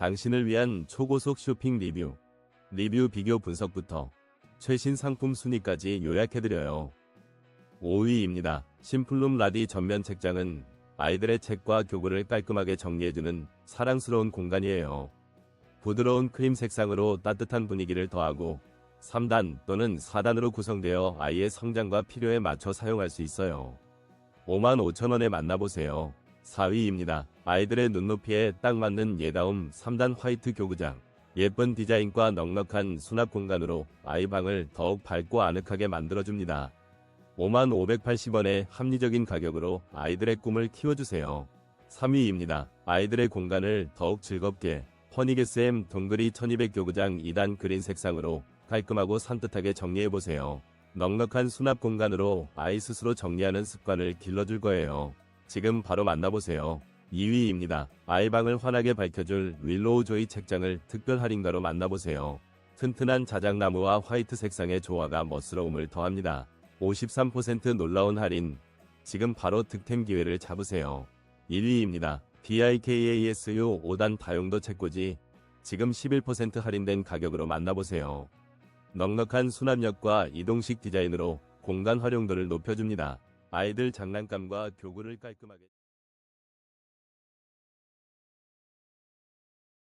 당신을 위한 초고속 쇼핑 리뷰, 리뷰 비교 분석부터 최신 상품 순위까지 요약해드려요. 5위입니다. 심플룸 라디 전면 책장은 아이들의 책과 교구를 깔끔하게 정리해주는 사랑스러운 공간이에요. 부드러운 크림 색상으로 따뜻한 분위기를 더하고 3단 또는 4단으로 구성되어 아이의 성장과 필요에 맞춰 사용할 수 있어요. 55,000원에 만나보세요. 4위입니다. 아이들의 눈높이에 딱 맞는 예다움 3단 화이트 교구장. 예쁜 디자인과 넉넉한 수납 공간으로 아이 방을 더욱 밝고 아늑하게 만들어줍니다. 55,580원의 합리적인 가격으로 아이들의 꿈을 키워주세요. 3위입니다. 아이들의 공간을 더욱 즐겁게 허니게스엠 동그리 1200 교구장 2단 그린 색상으로 깔끔하고 산뜻하게 정리해보세요. 넉넉한 수납 공간으로 아이 스스로 정리하는 습관을 길러줄 거예요. 지금 바로 만나보세요. 2위입니다. 아이방을 환하게 밝혀줄 윌로우 조이 책장을 특별 할인가로 만나보세요. 튼튼한 자작나무와 화이트 색상의 조화가 멋스러움을 더합니다. 53% 놀라운 할인. 지금 바로 득템 기회를 잡으세요. 1위입니다. BIKASU 5단 다용도 책꽂이. 지금 11% 할인된 가격으로 만나보세요. 넉넉한 수납력과 이동식 디자인으로 공간 활용도를 높여줍니다. 아이들 장난감과 교구를 깔끔하게